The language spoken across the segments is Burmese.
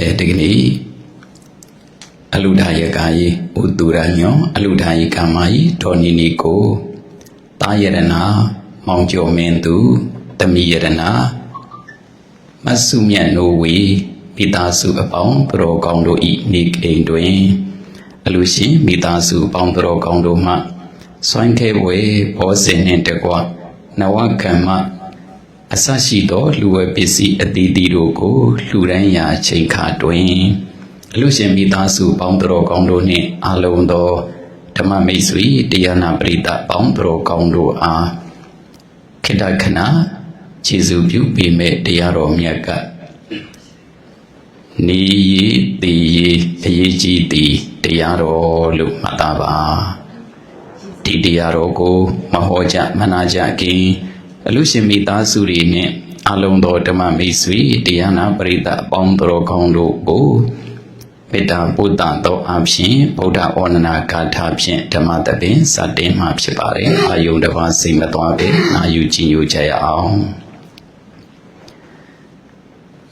အဲဒီကနေ့အလူဒါယကာယဥတူရညောအလူဒါယကမယဒေါ်နီနီကိုတာယရဏမောင်ကျော်မင်းသူတမိယရဏမဆုမြတ်နိုဝေမိသားစုအပေါင်းသူတော်ကောင်းတို့ဤနေအိမ်တွင်အလူရှင်မိသားစုအပေါင်းသူတော်ကောင်းတို့မှစွန့်ခဲဝေဘောဇင်နှင့်တကွနဝကမ္မ အစရှိသောလူဝဲပစ္စည်းအသီးသီးတို့ကိုလှူဒန်းရာချိန်ခါတွင်အလူရှင်မိသားစုပေါင်းသူတော်ကောင်းတို့နှင့်အာလုံးသောဓမ္မမိတ်ဆွေတရားနာပရိသတ်ပေါင်းသူတော်ကောင်းတို့အားခေတ္တခဏခြေစုပြုပေမဲ့တရားတော်မြတ်ကနေရည်တည်ရည်အရေးကြီးသည်တရားတော်လို့မှတ်သားပါဒီတရားတော်ကိုမဟောကြမနာကြခင် အလူရှင်မိသားစုတွေနဲ့အလုံးသောဓမ္မမိတ်ဆွေတရားနာပရိသတ်အပေါင်းတော်ကောင်းတို့ကိုမေတ္တာပို့တန်သောအဖြစ်ဗုဒ္ဓဩနနာဂါထာဖြင့်ဓမ္မသဘင်စတင်မှာဖြစ်ပါတယ်အာယုန်တစ်ပါးစိတ်မသွားပဲနာယူကြည်ညိုကြရအောင်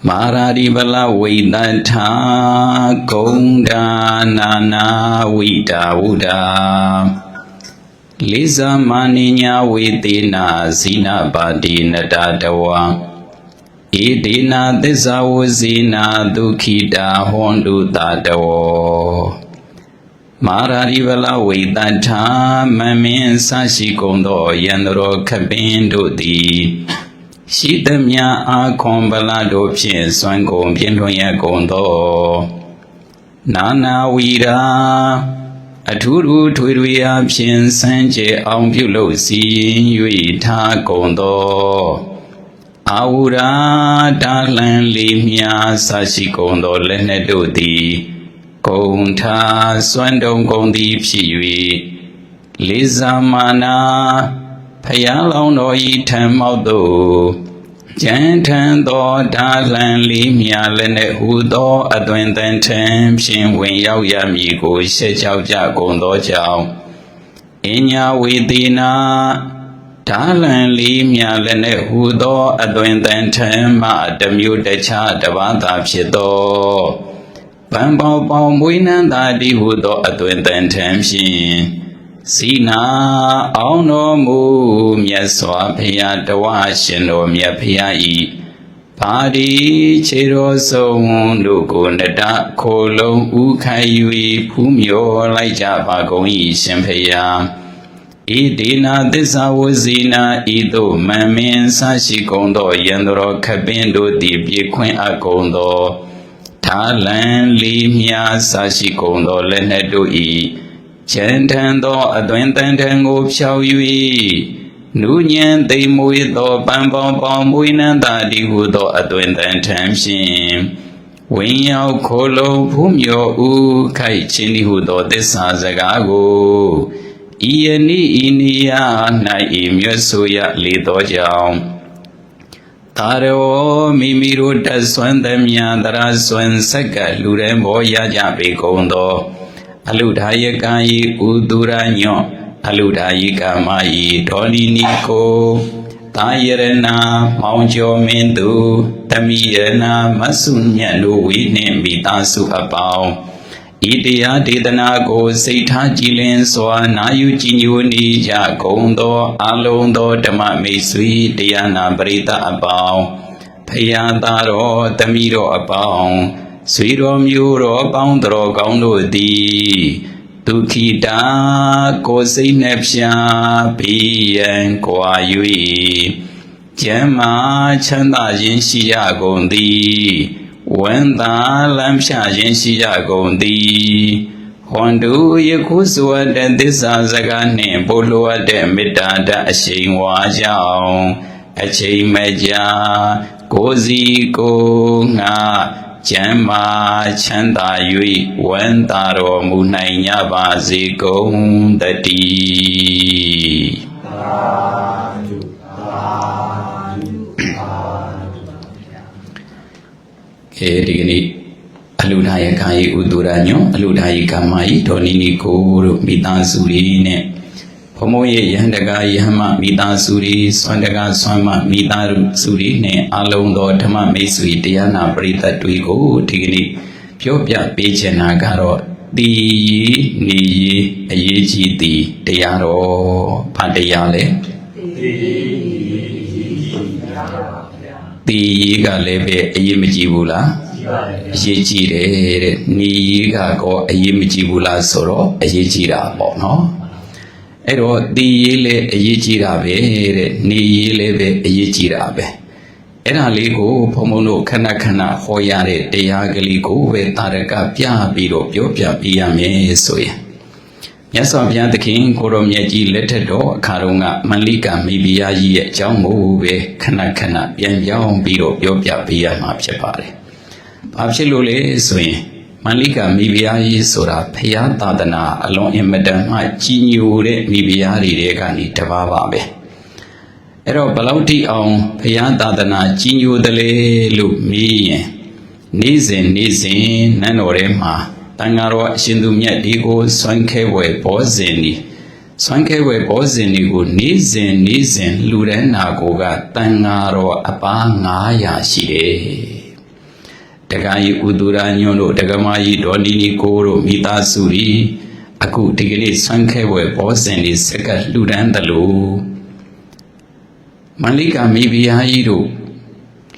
မာရာဒီပလဝိတထာဂုံဒါနာနာဝိတာဝုဒာ လိဇာမဏိညာဝေတေနာဇိနာပါတိနတတဝံဣဒေနာသစ္စာဝဇိနာဒုခိတာဟွန်တုတတဝောမာရာဒီပလဝိတထာမမင်းဆရှိကုန်သောယန္တရောခပင်တို့သည်ရှိသမျှအာခွန်ဗလာတို့ဖြင့်စွမ်းကုန်ပြင်းထွန်ရကုန်သောနာနာဝီရာ အထူးထူးထွေထွေအားဖြင့်စံကြဲအောင်ပြုလုပ်စီရင်၍ထားကုန်သောအာဝရာတာလန်လေးမြာဆရှိကုန်သောလက်နှင့်တို့သည်ကုံထားစွမ်းတုံကုန်သည်ဖြစ်၍လေးစားမာနာဖယားလောင်းတော်ဤထံမောက်သို့ ကျန်ထန်သောဒါလံလေးမြာလည်းနဲ့ဟူသောအသွင်တန်ထံဖြင့်ဝင်ရောက်ရမည်ကိုရှက်ကြောက်ကြကုန်သောကြောင့်အညာဝေတိနာဒါလံလေးမြာလည်းနဲ့ဟူသောအသွင်တန်ထံမှတမျိုးတခြားတစ်ပါးသာဖြစ်သောဗံပေါပေါမွေးနှံသာတိဟုသောအသွင်တန်ထံဖြင့် စီနာအောင်တော်မူမြတ်စွာဘုရားတဝရှင်တော်မြတ်ဖရာဤပါဒီခြေတော်ဆုံးတို့ကိုနတခိုလုံးဥခိုင်၍ဖူးမြော်လိုက်ကြပါကုန်၏ရှင်ဖရာဣဒေနာသစ္စာဝဇိနာဤသို့မံမင်းဆရှိကုန်သောယန္တရောခပင်တို့သည်ပြေခွင့်အပ်ကုန်သောထာလံလေးမြာဆရှိကုန်သောလက်နှင့်တို့၏ ချမ်းထန်သောအသွင်တန်ထံကိုဖြောက်၍နုညံသိမ်မွေသောပန်းပေါင်းပေါင်းမွေးနှံသာတိဟုသောအသွင်တန်ထံဖြင့်ဝင်းရောက်ခိုလုံးဖူးမြော်ဥခိုက်ခြင်းဟုသောသစ္စာစကားကိုဤယနေ့ဤနေရာ၌ဤမြတ်ဆိုရလေသောကြောင့်သာရောမိမိတို့တဆွမ်းသမျှတရာဆွမ်းဆက်ကလူရဲမောရကြပေကုန်သော အလုဒါယကံဤဥသူရညောအလုဒါယကမဤဒေါနီနီကိုတာယရဏမောင်ကျော်မင်းသူတမိယရဏမဆုညံ့တို့ဝိနှင့်မိသားစုအပေါင်းဤတရားဒေသနာကိုစိတ်ထားကြည်လင်စွာနာယူကြည်ညိုနေကြကုန်သောအလုံးသောဓမ္မမိတ်ဆွေတရားနာပရိသတ်အပေါင်းဖယားသားတော်တမိတော်အပေါင်း ဆွေတော်မျိုးတော်ပေါင်းတော်ကောင်းတို့သည်ဒုက္ခိတာကိုယ်စိတ်နှဖြာဘိယံကွာ၍ကျမ်းမာချမ်းသာခြင်းရှိကြကုန်သည်ဝန္တာလမ်းဖြခြင်းရှိကြကုန်သည်ဟွန်တုယခုစွတ်တဲ့သစ္စာစကားနှင့်ပို့လိုအပ်တဲ့မေတ္တာဓာတ်အရှိန်ဝါကြောင့်အချိန်မကြာကိုယ်စီကိုယ်ငါ ကျမ်းမာချမ်းသာ၍ဝမ်းသာတော်မူနိုင်ကြပါစေကုန်တည်းအဲဒီကနေ့အလူဒါယကာယဥဒ္ဒရာညောအလူဒါယကမယဒေါနီနီကိုတို့မိသားစုတွေနဲ့ ဘဘုံဘုံရဲ့ယဟန်တကာယဟမမိသားစုတွေဆွမ်းတကာဆွမ်းမမိသားစုတွေနဲ့အလုံးသောဓမ္မမိတ်ဆွေတရားနာပရိသတ်တွေကိုဒီကနေ့ပြောပြပေးချင်တာကတော့တည်ရည်နေရည်အရေးကြီးသည်တရားတော်ဘာတရားလဲတည်ရည်ကလည်းပဲအရေးမကြီးဘူးလားအရေးကြီးတယ်တဲ့နေရည်ကကောအရေးမကြီးဘူးလားဆိုတော့အရေးကြီးတာပေါ့နော် အဲ့တော့တည်ရည်လည်းအရေးကြီးတာပဲတဲ့နေရည်လည်းပဲအရေးကြီးတာပဲအဲ့ဒါလေးကိုဘုံဘုံတို့ခဏခဏဟောရတဲ့တရားကလေးကိုပဲတာရကပြပြီးတော့ပြောပြပေးရမယ်ဆိုရင်မြတ်စွာဘုရားသခင်ကိုရောမြတ်ကြီးလက်ထက်တော်အခါတုန်းကမန္လိကမိဖုရားကြီးရဲ့အကြောင်းကိုပဲခဏခဏပြန်ပြောင်းပြီးတော့ပြောပြပေးရမှာဖြစ်ပါတယ်။ဘာဖြစ်လို့လဲဆိုရင်မ န္လိကမိဖုရားကြီးဆိုတာဘုရားသာသနာအလွန်အင်မတန်မှကြီးညိုတဲ့မိဖုရားတွေထဲကနေတပါးပါပဲ။အဲ့တော့ဘလောက်ထိအောင်ဘုရားသာသနာကြီးညိုတယ်လေလို့မေးရင်နေ့စဉ်နေ့စဉ်နန်းတော်ထဲမှာတန်ဃာတော်အရှင်သူမြတ်ဒီကိုဆွမ်းခဲဝယ်ဘောဇင်ဒီဆွမ်းခဲဝယ်ဘောဇင်ဒီကိုနေ့စဉ်နေ့စဉ်လူရန်နာကိုကတန်ဃာတော်အပား900ရှိတယ် တက္ကကြီးဥဒူရာညွန်းတို့တက္ကမကြီးဒေါ်နီနီကိုတို့မိသားစုတွေအခုဒီကနေ့ဆွမ်းခဲဝယ်ဘောဇင်ဒီစက်ကလူရန်တယ်လို့မန္လိကမိဖုရားကြီးတို့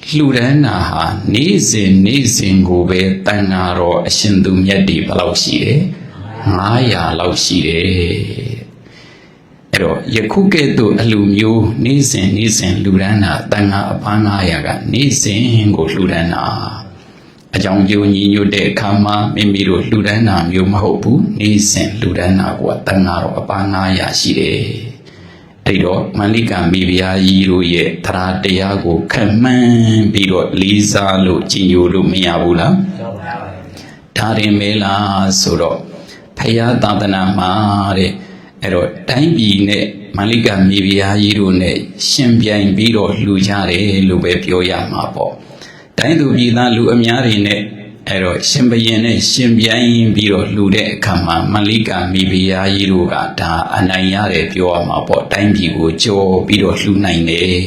လှူဒန်းတာဟာနေ့စဉ်နေ့စဉ်ကိုပဲတန်ဃာတော်အရှင်သူမြတ်တွေဘယ်လောက်ရှိတယ်900လောက်ရှိတယ်အဲ့တော့ယခုကဲ့သို့အလူမျိုးနေ့စဉ်နေ့စဉ်လှူဒန်းတာတန်ဃာအပန်း900ကနေ့စဉ်ကိုလှူဒန်းတာ အကြောင်းကျိုးညီညွတ်တဲ့အခါမှာမိမိတို့လှူဒန်းတာမျိုးမဟုတ်ဘူးနေ့စဉ်လှူဒန်းတာကတန်ဃာတော်အပန်း900ရှိတယ်အဲ့တော့မန္လိကမိဖုရားကြီးတို့ရဲ့သရတရားကိုခံမှန်းပြီးတော့လေးစားလို့ကြည်ညိုလို့မရဘူးလားဒါရင်မဲလားဆိုတော့ဖယားသာသနာမှာတဲ့အဲ့တော့တိုင်းပြည်နဲ့မန္လိကမိဖုရားကြီးတို့နဲ့ရှင်ပြိုင်ပြီးတော့လှူကြတယ်လို့ပဲပြောရမှာပေါ့ တိုင်းသူပြည်သားလူအများတွေနဲ့အဲ့တော့ရှင်ဘရင်နဲ့ရှင်ပြိုင်ပြီးတော့လှူတဲ့အခါမှာမလိကမိဖုရားကြီးတို့ကဒါအနိုင်ရတယ်ပြောရမှာပေါ့တိုင်းပြည်ကိုကြော်ပြီးတော့လှူနိုင်တယ်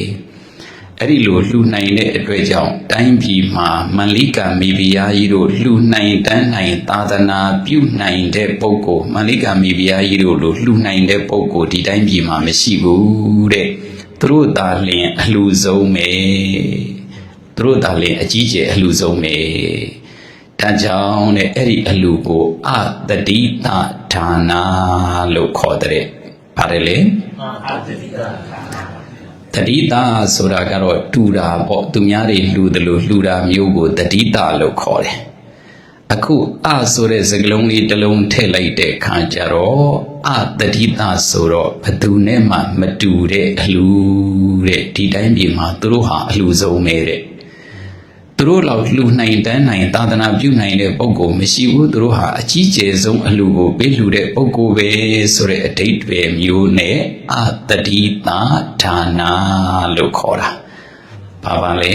အဲ့ဒီလိုလှူနိုင်တဲ့အတွက်ကြောင့်တိုင်းပြည်မှာမလိကမိဖုရားကြီးတို့လှူနိုင်တန်းနိုင်သာသနာပြုနိုင်တဲ့ပုဂ္ဂိုလ်မလိကမိဖုရားကြီးတို့လိုလှူနိုင်တဲ့ပုဂ္ဂိုလ်ဒီတိုင်းပြည်မှာမရှိဘူးတဲ့သူတို့သာလျှင်အလှူဆုံးပဲ သူတို့သာလျှင်အကြီးကျယ်အလှူဆုံးပဲဒါကြောင့်တဲ့အဲ့ဒီအလူကိုအတတိတဒါနာလို့ခေါ်တဲ့ပါတယ်လေတတိတာဆိုတာကတော့တူတာပေါ့သူများတွေလှူတယ်လို့လှူတာမျိုးကိုတတိတာလို့ခေါ်တယ်အခုအဆိုတဲ့စကားလုံးလေးတစ်လုံးထည့်လိုက်တဲ့ခါကျတော့အတတိတာဆိုတော့ဘသူနဲ့မှမတူတဲ့အလှတဲ့ဒီတိုင်းပြည်မှာသူတို့ဟာအလှဆုံးပဲတဲ့ သူတို့လောက်လှူနိုင်တန်းနိုင်သာသနာပြုနိုင်တဲ့ပုံကိုမရှိဘူးသူတို့ဟာအကြီးကျယ်ဆုံးအလှကိုပေးလှူတဲ့ပုံကိုပဲဆိုတဲ့အဓိပ္ပာယ်မျိုးနဲ့အတတိတာဒါနာလို့ခေါ်တာဘာပါလဲ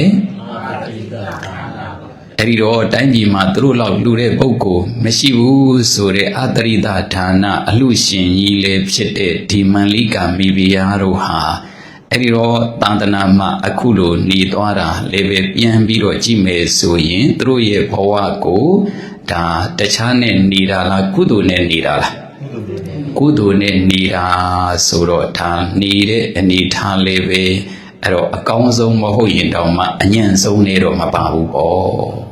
အဲ့ဒီတော့တိုင်းပြည်မှာသူတို့လောက်လှူတဲ့ပုံကိုမရှိဘူးဆိုတဲ့အတရိတာဒါနာအလှရှင်ကြီးလည်းဖြစ်တဲ့ဒီမန္လိကာမိဖုရားတို့ဟာ အဲ့ဒီတော့တန်တနာမှာအခုလိုหนีသွားတာလည်းပဲပြန်ပြီးတော့ကြည့်မယ်ဆိုရင်သူတို့ရဲ့ဘဝကိုဒါတခြားနဲ့နေတာလားကုသိုလ်နဲ့နေတာလားကုသိုလ်နဲ့နေတာဆိုတော့ဒါနေတဲ့အနေထားလေးပဲအဲ့တော့အကောင်းဆုံးမဟုတ်ရင်တောင်မှအညံ့ဆုံးနေတော့မပါဘူးပေါ့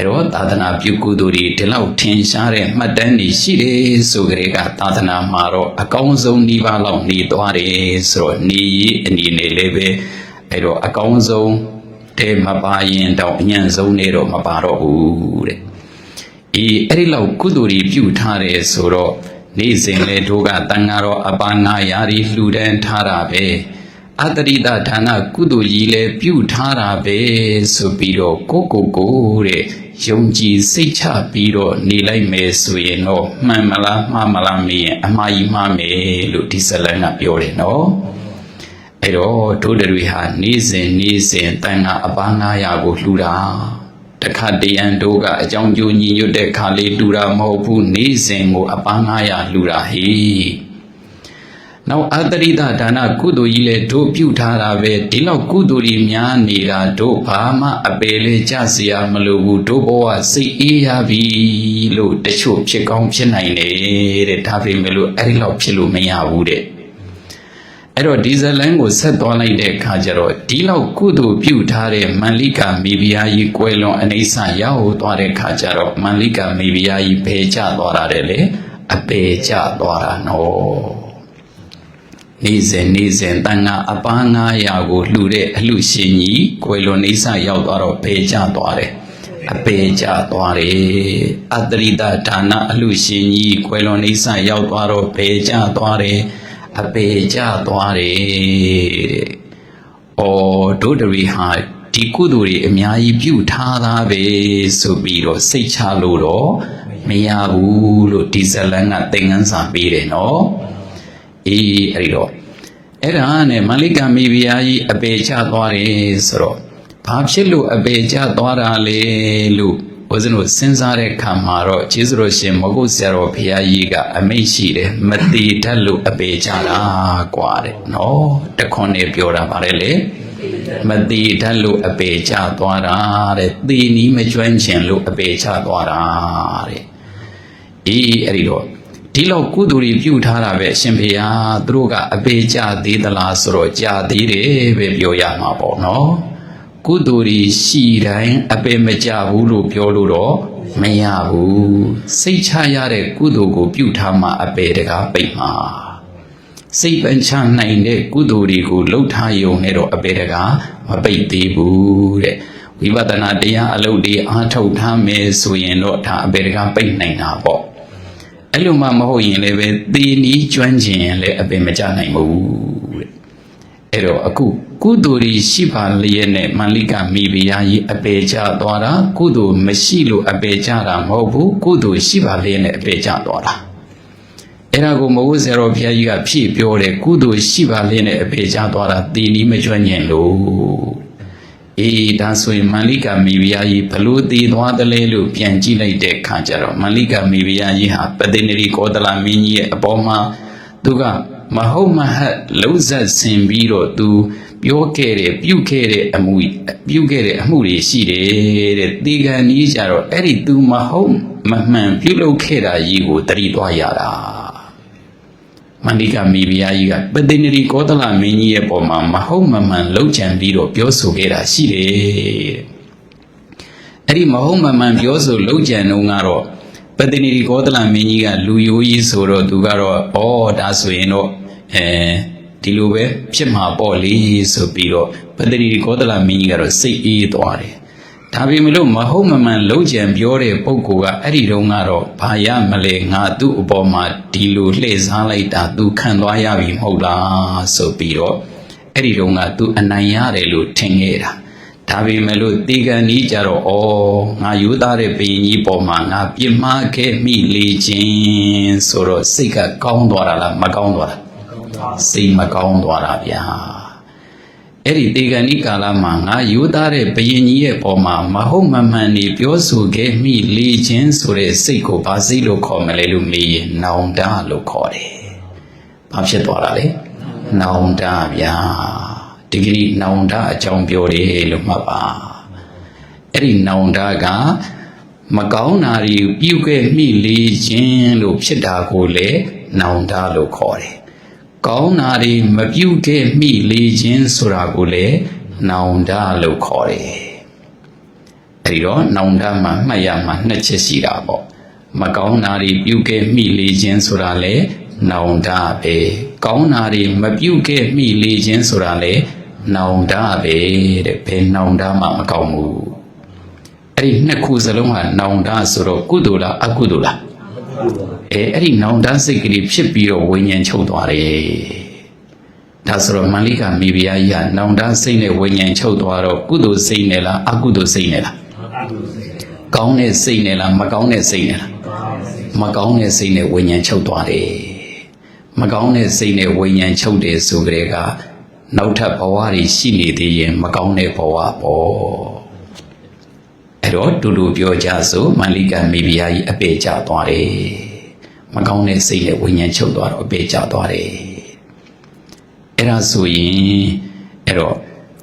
အဲ့တော့သာသနာပြုကုသိုလ်တွေဒီလောက်ထင်ရှားတဲ့မှတ်တမ်းတွေရှိတယ်ဆိုကြတဲ့ကသာသနာမှာတော့အကောင်းဆုံးနှီးပါလောက်နေသွားတယ်ဆိုတော့နေရည်အနေနဲ့လည်းပဲအဲ့တော့အကောင်းဆုံးတဲ့မပါရင်တော့အညံ့ဆုံးနေတော့မပါတော့ဘူးတဲ့အေးအဲ့ဒီလောက်ကုသိုလ်တွေပြုထားတယ်ဆိုတော့နေ့စဉ်လေတို့ကတန်ဃာတော်အပါ900ရီလှူဒန်းထားတာပဲအတရိတဌာနကုသိုလ်ကြီးလည်းပြုထားတာပဲဆိုပြီးတော့ကိုကိုကိုတဲ့ ယုံကြည်စိတ်ချပြီးတော့နေလိုက်မယ်ဆိုရင်တော့မှန်မလားမှားမလားမေးရင်အမှားကြီးမှားမယ်လို့ဒီဇလန်ကပြောတယ်နော်အဲ့တော့တို့တွေဟာနေ့စဉ်နေ့စဉ်တန်ခါအပန်း900ကိုလှူတာတခါတရံတို့ကအကြောင်းကျိုးညီညွတ်တဲ့ခါလေးလှူတာမဟုတ်ဘူးနေ့စဉ်ကိုအပန်း900လှူတာဟေး နောက်အတရိဒဒါနကုသိုလ်ကြီးလည်းတို့ပြုထားတာပဲဒီလောက်ကုသိုလ်ကြီးများနေတာတို့ဘာမှအပေလေးကြစရာမလိုဘူးတို့ဘဝစိတ်အေးရပြီလို့တချို့ဖြစ်ကောင်းဖြစ်နိုင်တယ်တဲ့ဒါပေမဲ့လို့အဲ့ဒီလောက်ဖြစ်လို့မရဘူးတဲ့အဲ့တော့ဒီဇလိုင်းကိုဆက်သွားလိုက်တဲ့အခါကျတော့ဒီလောက်ကုသိုလ်ပြုထားတဲ့မန္လိကာမိဖုရားကြီးကွယ်လွန်အနေဆာရောက်သွားတဲ့အခါကျတော့မန္လိကာမိဖုရားကြီးဘယ်ကျသွားတာလဲအပေကျသွားတာနော် နေ့စဉ်နေ့စဉ်တန်ခါအပန်း900ကိုလှူတဲ့အလှရှင်ကြီးကွယ်လွန်နေဆရောက်သွားတော့ပေကျသွားတယ်အပေကျသွားတယ်အတရိတဒါနအလှရှင်ကြီးကွယ်လွန်နေဆရောက်သွားတော့ပေကျသွားတယ်အပေကျသွားတယ်တဲ့။အော်ဒုဒရီဟာဒီကုသိုလ်တွေအများကြီးပြုထားသားပဲဆိုပြီးတော့စိတ်ချလို့တော့မရဘူးလို့ဒီဇလန်ကသင်ခန်းစာပေးတယ်နော်။ အေးအဲ့ဒီတော့အဲ့ဒါနဲ့မန္လိကမိဖုရားကြီးအပေချသွားတယ်ဆိုတော့ဘာဖြစ်လို့အပေချသွားတာလဲလို့ဦးဇင်းတို့စဉ်းစားတဲ့ခါမှာတော့ကျေးဇူးတော်ရှင်မဟုတ်ဆရာတော်ဘုရားကြီးကအမိန့်ရှိတယ်မတည်တတ်လို့အပေချတာကွာတဲ့နော်တခွန်းနဲ့ပြောတာပါတယ်လေမတည်တတ်လို့အပေချသွားတာတဲ့တည်နီးမကျွမ်းကျင်လို့အပေချသွားတာတဲ့အေးအဲ့ဒီတော့ ဒီလောက်ကုသိုလ်တွေပြုထားတာပဲအရှင်ဖေဟာသူတို့ကအပေကြသေးသလားဆိုတော့ကြာသေးတယ်ပဲပြောရမှာပေါ့နော်ကုသိုလ်တွေရှိတိုင်းအပေမကြဘူးလို့ပြောလို့တော့မရဘူးစိတ်ချရတဲ့ကုသိုလ်ကို ပြုထားမှအပေတကားပိတ်မှာစိတ်ပန်းချနိုင်တဲ့ကုသိုလ်တွေကိုလှုပ်ထားယုံနဲ့တော့အပေတကားမပိတ်သေးဘူးတဲ့ဝိပဿနာတရားအလုပ်တွေအားထုတ်ထားမယ်ဆိုရင်တော့ဒါအပေတကားပိတ်နိုင်တာပေါ့ အဲ့လိုမှမဟုတ်ရင်လည်းပဲသေနီးကျွမ်းကျင်ရင်လည်းအပင်မကြနိုင်ဘူးတဲ့အဲ့တော့အခုကုသိုလ်ကြီးရှိပါလျက်နဲ့မန္လိကမိဖုရားကြီးအပေကြသွားတာကုသိုလ်မရှိလို့အပေကြတာမဟုတ်ဘူးကုသိုလ်ရှိပါလျက်နဲ့အပေကြသွားတာအဲ့ဒါကိုမဟုတ်ဆရာတော်ဘုရားကြီးကဖြည့်ပြောတယ်ကုသိုလ်ရှိပါလျက်နဲ့အပေကြသွားတာသေနီးမကျွမ်းကျင်လို့ အေးဒါဆိုရင်မန္လိကမိဖုရားကြီးဘလို့တည်သွားတယ်လဲလို့ပြန်ကြည့်လိုက်တဲ့အခါကျတော့မန္လိကမိဖုရားကြီးဟာပတိနေရီကောသလမင်းကြီးရဲ့အပေါ်မှာသူကမဟုတ်မဟတ်လုံးဆက်ဆင်ပြီးတော့သူပြောခဲ့တယ်ပြုခဲ့တဲ့အမှုပြုခဲ့တဲ့အမှုတွေရှိတယ်တဲ့ဒီကံကြီးကြတော့အဲ့ဒီသူမဟုတ်မမှန်ပြုလုပ်ခဲ့တာကြီးကိုတတိသွားရတာ မန္တိကမိဖုရားကြီးကပတိနေရီကောသလမင်းကြီးရဲ့ပေါ်မှာမဟုတ်မမှန်လှုပ်ကြံပြီးတော့ပြောဆိုခဲ့တာရှိတယ်တဲ့အဲ့ဒီမဟုတ်မမှန်ပြောဆိုလှုပ်ကြံတော့ကတော့ပတိနေရီကောသလမင်းကြီးကလူယိုးကြီးဆိုတော့သူကတော့ဩဒါဆိုရင်တော့အဲဒီလိုပဲဖြစ်မှာပေါ့လေဆိုပြီးတော့ပတိနေရီကောသလမင်းကြီးကတော့စိတ်အေးသွားတယ် ဒါပေမဲ့လို့မဟုတ်မမှန်လုံးကြံပြောတဲ့ပုဂ္ဂိုလ်ကအဲ့ဒီတုန်းကတော့ဘာရမလဲငါသူ့အပေါ်မှာဒီလိုလှည့်စားလိုက်တာသူခံသွားရပြီမဟုတ်လားဆိုပြီးတော့အဲ့ဒီတုန်းကသူအနိုင်ရတယ်လို့ထင်ခဲ့တာဒါပေမဲ့လို့တေကန်ကြီးကြတော့ဩငါယူသားတဲ့ဘယင်ကြီးပေါ်မှာငါပြစ်မှားခဲ့မိလေခြင်းဆိုတော့စိတ်ကကောင်းသွားတာလားမကောင်းသွားတာစိတ်မကောင်းသွားတာဗျာ အဲ့ဒီတေဂဏိကာလမှာငါယူသားတဲ့ဘယင်ကြီးရဲ့ပေါ်မှာမဟုတ်မမှန်နေပြောဆိုခဲ့မိလေခြင်းဆိုတဲ့စိတ်ကိုဘာစိတ်လို့ခေါ်မလဲလို့မေးရင်နောင်တလို့ခေါ်တယ်။ဘာဖြစ်သွားတာလဲ။နောင်တဗျာ။ဒီကနေ့နောင်တအကြောင်းပြောတယ်လို့မှတ်ပါ။အဲ့ဒီနောင်တကမကောင်းတာတွေပြုခဲ့မိလေခြင်းလို့ဖြစ်တာကိုလေနောင်တလို့ခေါ်တယ်။ ကောင်းတာတွေမပြုတ်ခဲ့မိလေခြင်းဆိုတာကိုလည်းနောင်တလို့ခေါ်တယ်။အဲဒီတော့နောင်တမှာမှတ်ရမှာနှစ်ချက်ရှိတာပေါ့။မကောင်းတာတွေပြုတ်ခဲ့မိလေခြင်းဆိုတာလည်းနောင်တပဲ။ကောင်းတာတွေမပြုတ်ခဲ့မိလေခြင်းဆိုတာလည်းနောင်တပဲတဲ့။ဘယ်နောင်တမှမကောင်းဘူး။အဲ့ဒီနှစ်ခုစလုံးဟာနောင်တဆိုတော့ကုသိုလ်လားအကုသိုလ်လား။ အဲအဲ့ဒီနောင်တစိတ်ကလေးဖြစ်ပြီးတော့ဝိညာဉ်ချုပ်သွားတယ်။ဒါဆိုတော့မန္လိကမိဖုရားကြီးကနောင်တစိတ်နဲ့ဝိညာဉ်ချုပ်သွားတော့ကုသိုလ်စိတ်နဲ့လားအကုသိုလ်စိတ်နဲ့လား။ကောင်းတဲ့စိတ်နဲ့လားမကောင်းတဲ့စိတ်နဲ့လား။မကောင်းတဲ့စိတ်နဲ့ဝိညာဉ်ချုပ်သွားတယ်။မကောင်းတဲ့စိတ်နဲ့ဝိညာဉ်ချုပ်တယ်ဆိုကြတဲ့ကနောက်ထပ်ဘဝတွေရှိနေသေးရင်မကောင်းတဲ့ဘဝပေါ့။ အဲ့တော့တူတူပြောကြစို့မန္လိကမိဖုရားကြီးအပေကျသွားတယ်။မကောင်းတဲ့စိတ်နဲ့ဝိညာဉ်ချုပ်သွားတော့အပေကျသွားတယ်အဲ့ဒါဆိုရင်အဲ့တော့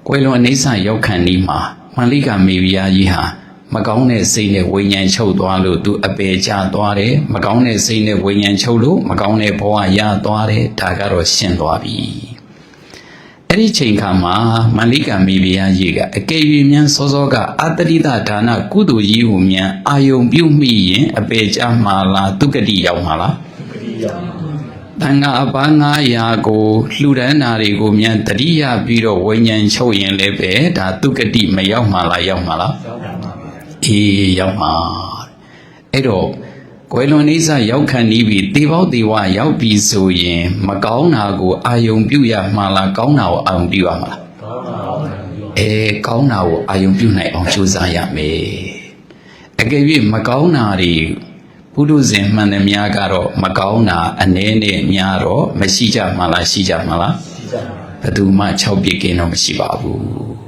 ကွယ်လွန်အနေဆာရောက်ခံဒီမှာမန္လိကမေဘီယာကြီးဟာမကောင်းတဲ့စိတ်နဲ့ဝိညာဉ်ချုပ်သွားလို့သူအပေချသွားတယ်မကောင်းတဲ့စိတ်နဲ့ဝိညာဉ်ချုပ်လို့မကောင်းတဲ့ဘဝရသွားတယ်ဒါကတော့ရှင်းသွားပြီ အဲ့ဒီချိန်ခါမှာမန္လိကမေဘီယာကြီးကအကယ်၍မြန်စောစောကအတ္တိတဒါနကုသိုလ်ကြီးကိုမြန်အာယုံပြုမိရင်အပေချမှာလားဒုက္ကတိရောက်မှာလားတန်ခါအပန်း900ကိုလှူဒန်းတာတွေကိုမြန်တတိယပြီးတော့ဝိညာဉ်ချုပ်ရင်လည်းပဲဒါသူကတိမရောက်မှလားရောက်မှလားအေးရောက်မှာအဲ့တော့ ကွယ်လွန်နေစာရောက်ခံနေပြီတေပေါတေဝရောက်ပြီဆိုရင် မကောင်းတာကိုအာယုံပြုရမှလားကောင်းတာကိုအာယုံပြုရမှာလားအဲကောင်းတာကိုအာယုံပြုနိုင်အောင်ကြိုးစားရမယ်အကယ်၍မကောင်းတာတွေဘုဒ္ဓဇင်မှန်တယ်များကတော့မကောင်းတာအနည်းနဲ့များတော့မရှိကြမှလားရှိကြမှလားဘယ်သူမှ6ပြည့်ကင်းတော့မရှိပါဘူး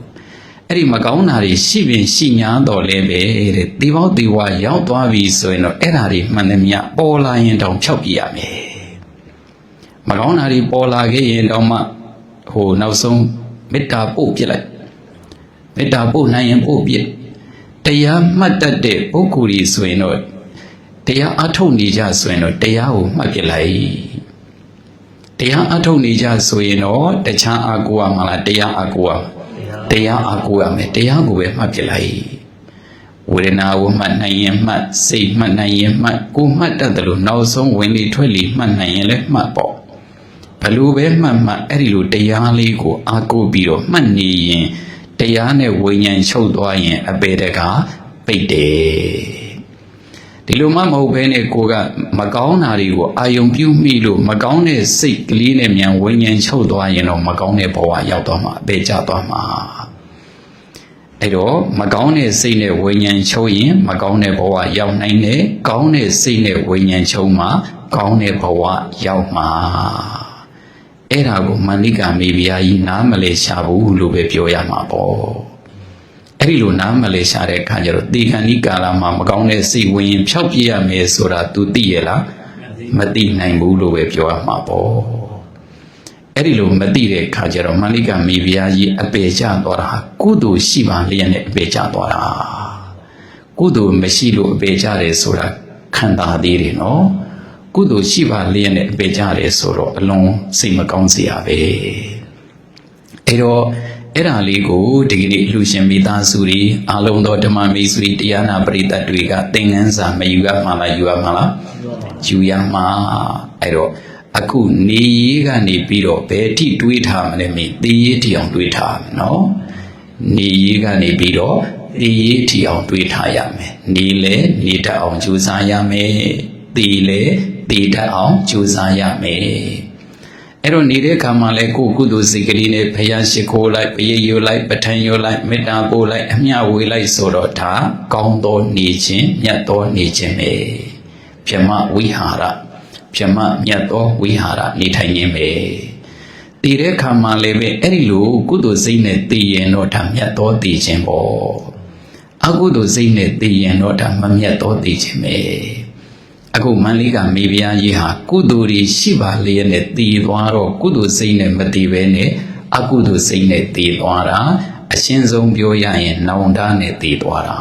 အဲ့ဒီမကောင်းတာတွေရှိပင်ရှိညာတော့လဲပဲတဲ့ဒီပေါက်ဒီဝါရောက်သွားပြီဆိုရင်တော့အဲ့ဒါတွေမှန်တယ်များပေါ်လာရင်တောင်ဖြောက်ပြရမယ်မကောင်းတာတွေပေါ်လာခဲ့ရင်တော့မှဟိုနောက်ဆုံးမေတ္တာပို့ပြလိုက်မေတ္တာပို့နိုင်ရင်ပို့ပြတရားမှတ်တတ်တဲ့ပုဂ္ဂိုလ်ကြီးဆိုရင်တော့တရားအထုတ်နေကြဆိုရင်တော့တရားကိုမှတ်ပြလိုက်တရားအထုတ်နေကြဆိုရင်တော့တခြားအကူရမှာလားတရားအကူရ တရားအကူရမယ်တရားကိုပဲမှတ်ပြလိုက်ဝေဒနာကိုမှတ်နိုင်ရင်မှတ်စိတ်မှတ်နိုင်ရင်မှတ်ကိုမှတ်တတ်တယ်လို့နောက်ဆုံးဝင်လေထွက်လေမှတ်နိုင်ရင်လည်းမှတ်ပေါ့ဘလို့ပဲမှတ်မှတ်အဲ့ဒီလိုတရားလေးကိုအာကိုပြီးတော့မှတ်နေရင်တရားနဲ့ဝိညာဉ်ချုပ်သွားရင် အပေတကပိတ်တယ်ဒီလိုမှမဟုတ်ဘဲနဲ့ကိုကမကောင်းတာတွေကိုအာယုံပြုမိလို့မကောင်းတဲ့စိတ်ကလေးနဲ့မြန်ဝိညာဉ်ချုပ်သွားရင်တော့မကောင်းတဲ့ဘဝရောက်သွားမှာအပေကျသွားမှာ အဲ့တော့မကောင်းတဲ့စိတ်နဲ့ဝိညာဉ်ချုပ်ရင်မကောင်းတဲ့ဘဝရောက်နိုင်တယ်ကောင်းတဲ့စိတ်နဲ့ဝိညာဉ်ချုပ်မှာကောင်းတဲ့ဘဝရောက်မှာအဲ့ဒါကိုမန္လိကမေဘီယာကြီးနားမလဲရှာဘူးလို့ပဲပြောရမှာပေါ့အဲ့ဒီလိုနားမလဲရှာတဲ့အခါကျတော့တေခန္ဒီကာလမှာမကောင်းတဲ့စိတ်ဝင်ရင်ဖြောက်ပြရမယ်ဆိုတာ तू သိရလားမသိနိုင်ဘူးလို့ပဲပြောရမှာပေါ့ အဲ့ဒီလိုမသိတဲ့အခါကျတော့မန္လိကမေဘီယာကြီးအပေကျသွားတာကုသိုလ်ရှိပါလျက်နဲ့အပေကျသွားတာကုသိုလ်မရှိလို့အပေကျတယ်ဆိုတာခံတာသေးတယ်နော်ကုသိုလ်ရှိပါလျက်နဲ့အပေကြတယ်ဆိုတော့အလွန်စိတ်မကောင်းစရာပဲအဲတော့အဲ့ဒါလေးကိုဒီကနေ့လူရှင်မိသားစုတွေအလုံးသောဓမ္မမိတ်ဆွေတရားနာပရိသတ်တွေကသင်္ကန်းစာမယူရမှာလားယူရမှာလားယူရမှာအဲ့တော့ အခုနေရေးကနေပြီးတော့ဘယ်အထိတွေးထားမလဲမင်းသေရေးထီအောင်တွေးထားမယ်နော်နေရေးကနေပြီးတော့သေရေးထီအောင်တွေးထားရမယ်နေလဲနေတတ်အောင်ကြိုးစားရမယ်သေလဲတည်တတ်အောင်ကြိုးစားရမယ်အဲ့တော့နေတဲ့အခါမှာလဲကိုယ်ကုသိုလ်စိတ်ကလေးနဲ့ဘုရားရှိခိုးလိုက်ပရိယိုလိုက်ပဋ္ဌာန်းယိုလိုက်မေတ္တာပို့လိုက်အမျှဝေလိုက်ဆိုတော့ဒါကောင်းသောနေခြင်းမြတ်သောနေခြင်းပဲပြမဝိဟာရ ပြမမြတ်သောဝိဟာရနေထိုင်ခြင်းပဲတည်တဲ့အခါမှာလည်းပဲအဲ့ဒီလိုကုသိုလ်စိတ်နဲ့တည်ရင်တော့ဒါမြတ်သောတည်ခြင်းပေါ့အကုသိုလ်စိတ်နဲ့တည်ရင်တော့ဒါမမြတ်သောတည်ခြင်းပဲအခုမန္လေးကမေဗျာကြီးဟာကုသိုလ်တွေရှိပါလျက်နဲ့တည်သွားတော့ကုသိုလ်စိတ်နဲ့မတည်ဘဲနဲ့အကုသိုလ်စိတ်နဲ့တည်သွားတာအရှင်းဆုံးပြောရရင်နောင်တနဲ့တည်သွားတာ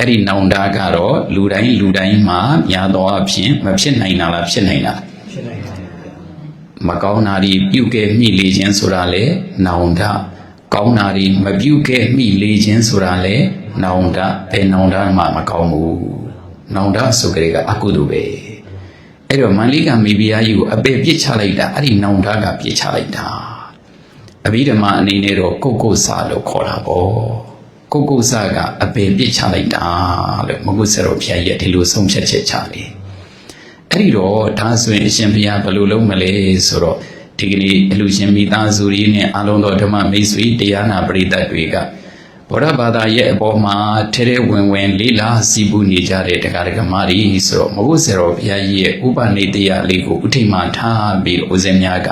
အဲ့ဒီနောင်တကတော့လူတိုင်းလူတိုင်းမှာများသောအားဖြင့်မဖြစ်နိုင်တာလားဖြစ်နိုင်တာမကောင်းတာတွေပြုခဲ့မိလေခြင်းဆိုတာလေနောင်တကောင်းတာတွေမပြုခဲ့မိလေခြင်းဆိုတာလေနောင်တဘယ်နောင်တမှမကောင်းဘူးနောင်တဆိုကြတဲ့အကုသိုလ်ပဲအဲ့တော့မန္လိကမေဘီယာကြီးကိုအပေပြစ်ချလိုက်တာအဲ့ဒီနောင်တကပြစ်ချလိုက်တာအဘိဓမ္မာအနေနဲ့တော့ကုတ်ကုတ်စာလို့ခေါ်တာပေါ့ ကုတ်ကုတ်စာကအပေပြစ်ချလိုက်တာလို့မကုဆရာတော်ဘုရားကြီးကဒီလိုဆုံးဖြတ်ချက်ချတယ်အဲ့ဒီတော့ဒါဆိုရင်အရှင်ဘုရားဘယ်လိုလုပ်မလဲဆိုတော့ဒီကနေ့အလူရှင်မိသားစုတွေနဲ့အလုံးတော်ဓမ္မမိတ်ဆွေတရားနာပရိသတ်တွေကဗုဒ္ဓဘာသာရဲ့အပေါ်မှာထဲထဲဝင်ဝင်လေးလာစီးပူးနေကြတဲ့တရားဓမ္မတွေဆိုတော့မဟုတ်ဆရာတော်ဘုရားကြီးရဲ့ဥပနိတရားလေးကိုဥထိမှထားပြီးဦးဇင်းများက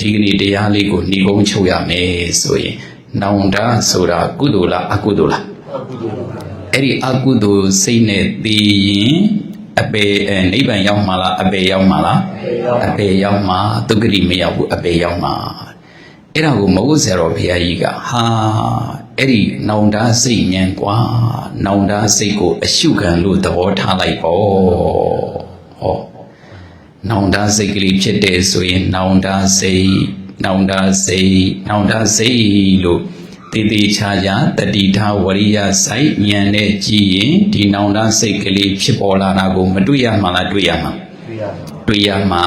ဒီကနေ့တရားလေးကိုညီကုန်းချုပ်ရမယ်ဆိုရင် နောင်တဆိုတာကုသိုလ်လားအကုသိုလ်လားအဲ့ဒီအကုသိုလ်စိတ်နဲ့သိရင်အ အပေအဲနိဗ္ဗာန်ရောက်မှာလားအပေရောက်မှာလားအပေရောက်မှာသုဂတိမရောက်ဘူးအပေရောက်မှာအဲ့ဒါကိုမဟုတ်ဆရာတော်ဘုရားကြီးကဟာအဲ့ဒီနောင်တစိတ်ဉဏ်กว่าနောင်တစိတ်ကိုအရှုခံလို့သဘောထားလိုက်ပေါ့ဟောနောင်တစိတ်ကလေးဖြစ်တယ်ဆိုရင်နောင်တစိတ် နောင်တစိတ်နောင်တစိတ်လို့တည်တည်ချာချာတတိထားဝရိယစိုက်ဉာဏ်နဲ့ကြည့်ရင်ဒီနောင်တစိတ်ကလေးဖြစ်ပေါ်လာတာကိုမတွေ့ရမှလားတွေ့ရမှာတွေ့ရမှာ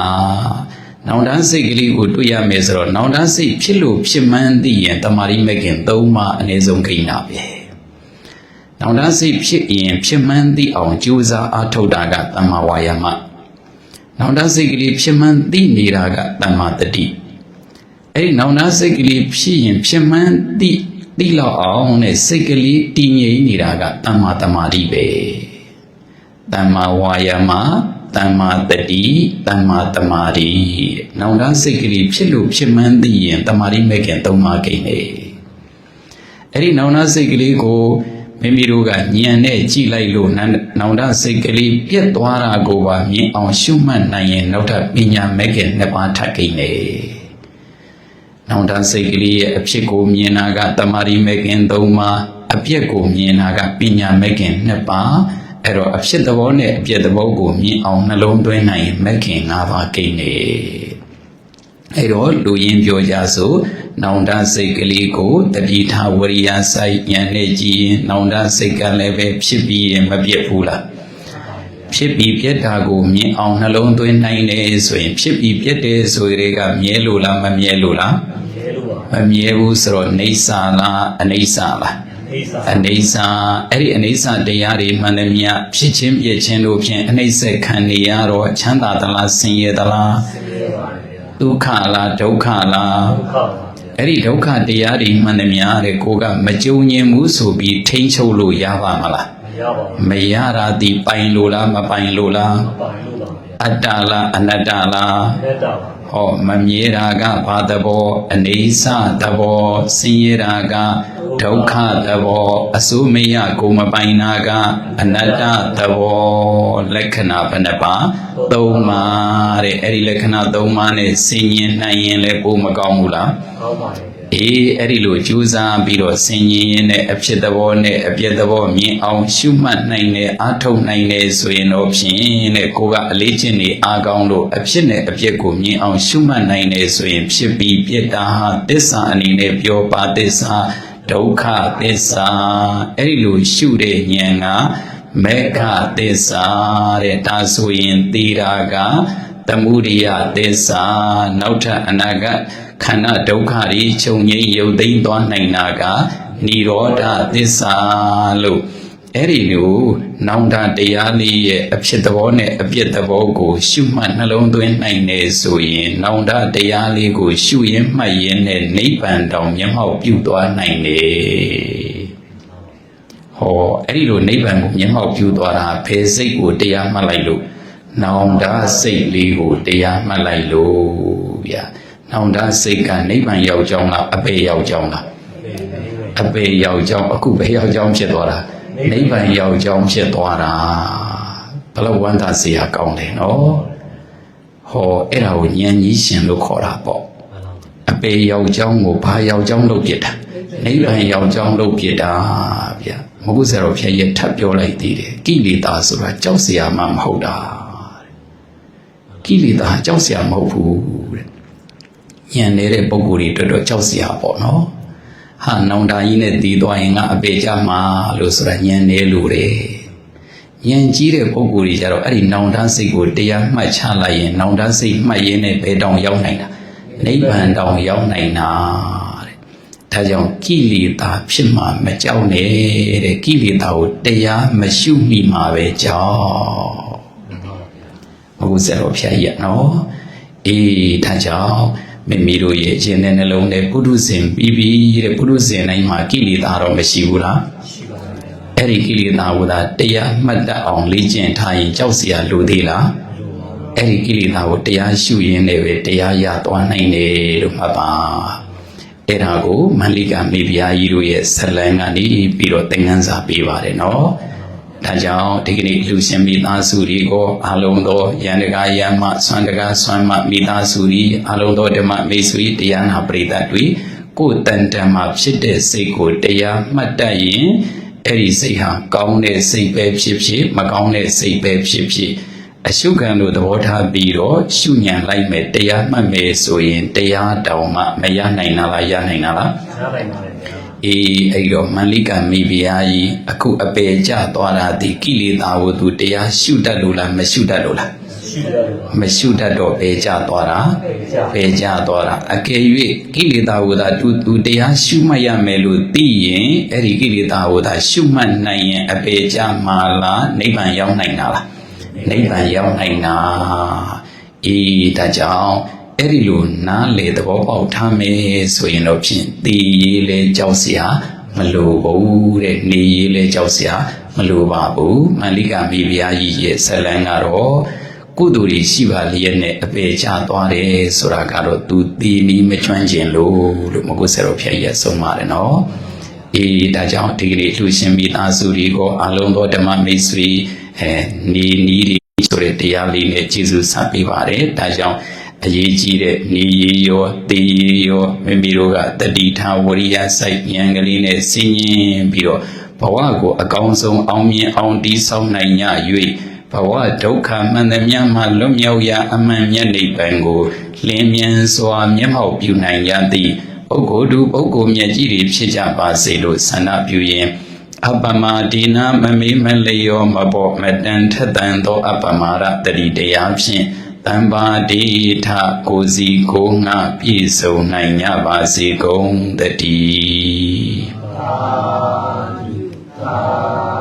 နောင်တန်းစိတ်ကလေးကိုတွေ့ရမယ်ဆိုတော့နောင်တန်းစိတ်ဖြစ်လို့ဖြစ်မှန်းသိရင်တမာရီမခင်သုံးပါအနည်းဆုံးခိနာပဲနောင်တန်းစိတ်ဖြစ်ရင်ဖြစ်မှန်းသိအောင်ကြိုးစားအားထုတ်တာကတမ္မာဝါယာမနောင်တန်းစိတ်ကလေးဖြစ်မှန်းသိနေတာကတမ္မာတတိ အဲ့ဒီနောင်တန်းစိတ်ကလေးဖြစ်ရင်ဖြစ်မှန်းသိသိလောက်အောင်နဲ့စိတ်ကလေးတည်ငြိမ်နေတာကတမ္မာတမာတိပဲတမ္မာဝါယာမတမ္မာတတိတမ္မာတမာရီနောင်တစိတ်ကလေးဖြစ်လို့ဖြစ်မှန်းသိရင်တမာရီမဲ့ခင်သုံးပါကိန်းနေအဲ့ဒီနောင်တစိတ်ကလေးကိုမိမိတို့ကညံနဲ့ကြည့်လိုက်လို့နောင်တစိတ်ကလေးပြက်သွားတာကိုပါမြင်အောင်ရှုမှတ်နိုင်ရင်နောက်ထပ်ပညာမဲ့ခင်နှစ်ပါးထပ်ကိန်းနေ နောင်တစိတ်ကလေးရဲ့အဖြစ်ကိုမြင်တာကတမာရီမဲ့ခင်သုံးပါအပြက်ကိုမြင်တာကပညာမဲ့ခင်နှစ်ပါးအဲ့တော့အဖြစ်သဘောနဲ့အပြည့်သဘောကိုမြင်အောင်နှလုံးသွင်းနိုင်ရင်မက်ခင်၅ပါးကိန်းနေအဲ့တော့လူရင်းပြောကြဆိုနောင်တစိတ်ကလေးကိုတတိထဝရိယစိုက်ဉာဏ်နဲ့ကြည့်ရင်နောင်တစိတ်ကလည်းပဲဖြစ်ပြီးရင်မပြတ်ဘူးလား ဖြစ်ပြီးပြတ်တာကိုမြင်အောင်နှလုံးသွင်းနိုင်တယ်ဆိုရင်ဖြစ်ပြီးပြတ်တယ်ဆိုတွေကမြဲလို့လားမမြဲလို့လားမမြဲဘူးဆိုတော့နေဆာလားအနေဆာလားအနေဆာအဲ့ဒီအနေဆာတရားတွေမှန်တယ်မြတ်ဖြစ်ချင်းပြည့်ချင်းတို့ဖြင့်အနှိမ့်ဆက်ခံနေရတော့ချမ်းသာသလားဆင်းရဲသလားဒုက္ခလားဒုက္ခလားအဲ့ဒီဒုက္ခတရားတွေမှန်တယ်မြတ်တဲ့ကိုကမကြုံញင်ဘူးဆိုပြီးထိမ့်ချုပ်လို့ရပါမလား မရတာဒီပိုင်လို့လားမပိုင်လို့လားအတ္တလားအနတ္တလားဟောမမြဲတာကဘာသဘောအနေဆသဘောဆင်းရဲတာကဒုက္ခသဘောအစိုးမရကိုမပိုင်နာကအနတ္တသဘောလက္ခဏာဘယ်နှပါသုံးပါတဲ့အဲ့ဒီလက္ခဏာသုံးပါနဲ့ဆင်ញင်နိုင်ရင်လည်းကိုမကောင်းဘူးလားကောင်းပါတယ် အေးအဲ့ဒီလိုကြိုးစားပြီးတော့ဆင်ញင်ရင်နဲ့အဖြစ်သဘောနဲ့အပြည့်သဘောမြင်အောင်ရှုမှတ်နိုင်တယ်အားထုတ်နိုင်တယ်ဆိုရင်တော့ဖြင့်တဲ့ကိုကအလေးချင်းနေအားကောင်းလို့အဖြစ်နဲ့အပြည့်ကိုမြင်အောင်ရှုမှတ်နိုင်တယ်ဆိုရင်ဖြစ်ပြီးပြည့်တာဟာသစ္စာအနေနဲ့ပြောပါသစ္စာဒုက္ခသစ္စာအဲ့ဒီလိုရှုတဲ့ဉာဏ်ကမေခသစ္စာတဲ့ဒါဆိုရင်သီရာကသမုဒိယသစ္စာနောက်ထပ်အနာဂတ် ခန္ဓာဒုက္ခတွေချုပ်ငြိမ်းရုပ်သိမ်းသွားနိုင်တာကនិရောဓသစ္စာလို့အဲ့ဒီလိုနောင်တတရားလေးရဲ့အဖြစ်သဘောနဲ့အပြစ်သဘောကို ရှုမှတ်နှလုံးသွင်းနိုင်နေဆိုရင် နောင်တတရားလေးကို ရှုရင်းမှတ်ရင်းနဲ့နိဗ္ဗာန်တောင်မျက်မှောက်ပြုသွားနိုင်တယ်ဟောအဲ့ဒီလိုနိဗ္ဗာန်ကိုမျက်မှောက်ပြုသွားတာဘယ်စိတ်ကိုတရားမှတ်လိုက်လို့နောင်တစိတ်လေးကိုတရားမှတ်လိုက်လို့ဗျာ နှောင်တစိတ်ကနိဗ္ဗာန်ရောက်ကြောင်းလားအပေရောက်ကြောင်းလားအပေရောက်ကြောင်းအခုပဲရောက်ကြောင်းဖြစ်သွားတာနိဗ္ဗာန်ရောက်ကြောင်းဖြစ်သွားတာဘလောက်ဝမ်းသာစရာကောင်းတယ်နော်ဟောအဲ့ဒါကိုဉာဏ်ကြီးရှင်လို့ခေါ်တာပေါ့အပေရောက်ကြောင်းကိုဘာရောက်ကြောင်းလုပ်ပြတာနိဗ္ဗာန်ရောက်ကြောင်းလုပ်ပြတာဗျမဟုတ်ဆရာတော်ဖျက်ရထပ်ပြောလိုက်သေးတယ်ကိလေသာဆိုတာကြောက်စရာမှမဟုတ်တာကိလေသာကြောက်စရာမဟုတ်ဘူးတဲ့ ညံနေတဲ့ပုံကိုယ်တွေတော်တော်ကြောက်စရာပေါ့နော်ဟာနောင်တာကြီးနဲ့တီးသွားရင်ငါအပေကြမှာလို့ဆိုတာညံနေလို့တယ်ညံကြီးတဲ့ပုံကိုယ်တွေကြတော့အဲ့ဒီနောင်တစိတ်ကိုတရားမှတ်ချလိုက်ရင်နောင်တစိတ်မှတ်ရင်းနဲ့ဘယ်တောင်ရောက်နိုင်တာနိဗ္ဗာန်တောင်ရောက်နိုင်တာတဲ့ဒါကြောင့်ကိလေသာဖြစ်မှာမကြောက်နဲ့တဲ့ကိလေသာကိုတရားမရှုမိမှာပဲကြောက်အခုဆရာတော်ဖျားကြီးရနော်အေးဒါကြောင့် မိမိတို့ရဲ့အခြင်းနဲ့နှလုံးနဲ့ပုထုဇဉ်ပြီးပြီးတဲ့ပုထုဇဉ်တိုင်းမှာကိလေသာတော့မရှိဘူးလားအဲ့ဒီကိလေသာကိုသာတရားမှတ်တတ်အောင်လေ့ကျင့်ထားရင်ကြောက်စရာလိုသေးလားအဲ့ဒီကိလေသာကိုတရားရှုရင်းနဲ့ပဲတရားရသွားနိုင်တယ်လို့မှတ်ပါအဲ့ဒါကိုမန္လိကမိဖုရားကြီးတို့ရဲ့ဇလံကနေပြီးတော့သင်္ကန်းစာပေးပါတယ်နော် ဒါကြောင့်ဒီကနေ့လူရှင်မိသားစုတွေကိုအလုံးသောယန္တကာယမဆွမ်းတကာဆွမ်းမမိသားစုတွေအလုံးသောဓမ္မမိတ်ဆွေတရားနာပရိသတ်တွေကိုယ်တန်တန်မှာဖြစ်တဲ့စိတ်ကိုတရားမှတ်တတ်ရင်အဲ့ဒီစိတ်ဟာကောင်းတဲ့စိတ်ပဲဖြစ်ဖြစ်မကောင်းတဲ့စိတ်ပဲဖြစ်ဖြစ်အရှုခံလို့သဘောထားပြီးတော့ရှုညံလိုက်မယ်တရားမှတ်မယ်ဆိုရင်တရားတောင်မှမရနိုင်တာလားရနိုင်တာလားရနိုင်ပါတယ်ဗျာ အေးအဲ့တော့မန္လိကမိဖုရားကြီးအခုအပေကျသွားတာဒီကိလေသာကိုသူတရားရှုတတ်လို့လားမရှုတတ်လို့လားရှိရတယ်ပါမရှုတတ်တော့ပေကျသွားတာကြာပေကျသွားတာအကယ်၍ကိလေသာကိုသာသူသူတရားရှုမှတ်ရမယ်လို့သိရင်အဲ့ဒီကိလေသာကိုသာရှုမှတ်နိုင်ရင်အပေကျမှာလားနိဗ္ဗာန်ရောက်နိုင်တာလားနိဗ္ဗာန်ရောက်နိုင်တာအေးဒါကြောင့် အဲ့ဒီလိုနားလေသဘောပေါက်ထားမယ်ဆိုရင်တော့ဖြင့်တည်ရေးလဲကြောက်စရာမလိုဘူးတဲ့နေရေးလဲကြောက်စရာမလိုပါဘူးမန္လိကမိဖုရားကြီးရဲ့ဇလန်းကတော့ကုသိုလ်ရှိပါလျက်နဲ့အပေချသွားတယ်ဆိုတာကတော့သူတည်နီးမကျွမ်းကျင်လို့လို့မကိုဆရာတော်ဖျက်ရဆုံးပါတယ်နော်အေးဒါကြောင့်ဒီကနေ့လှူရှင်မိသားစုတွေကိုအလုံးသောဓမ္မမိတ်ဆွေအဲနေနီးတွေဆိုတဲ့တရားလေးနဲ့ကျေးဇူးဆပ်ပေးပါတယ်ဒါကြောင့် အရေးကြီးတဲ့နေရရောတည်ရရောမိမိတို့ကတတိထားဝရိယစိုက်ဉာဏ်ကလေးနဲ့စဉ်းကျင်ပြီးတော့ဘဝကိုအကောင်းဆုံးအောင်မြင်အောင်တည်ဆောက်နိုင်ကြ၍ဘဝဒုက္ခမှန်သမျှမှလွတ်မြောက်ရာအမှန်မြတ်နိဗ္ဗာန်ကိုလင်းမြန်စွာမျက်မှောက်ပြုနိုင်ကြသည့်ပုဂ္ဂိုလ်သူပုဂ္ဂိုလ်မြတ်ကြီးတွေဖြစ်ကြပါစေလို့ဆန္ဒပြုရင်းအပ္ပမဒီနာမမေးမလျောမဘောမတန်ထက်တန်သောအပ္ပမရတတိတရားဖြင့် တမ္ပါတိထကိုစီကိုငါပြည့်စုံနိုင်ကြပါစေကုန်တည်းသာဓုသာ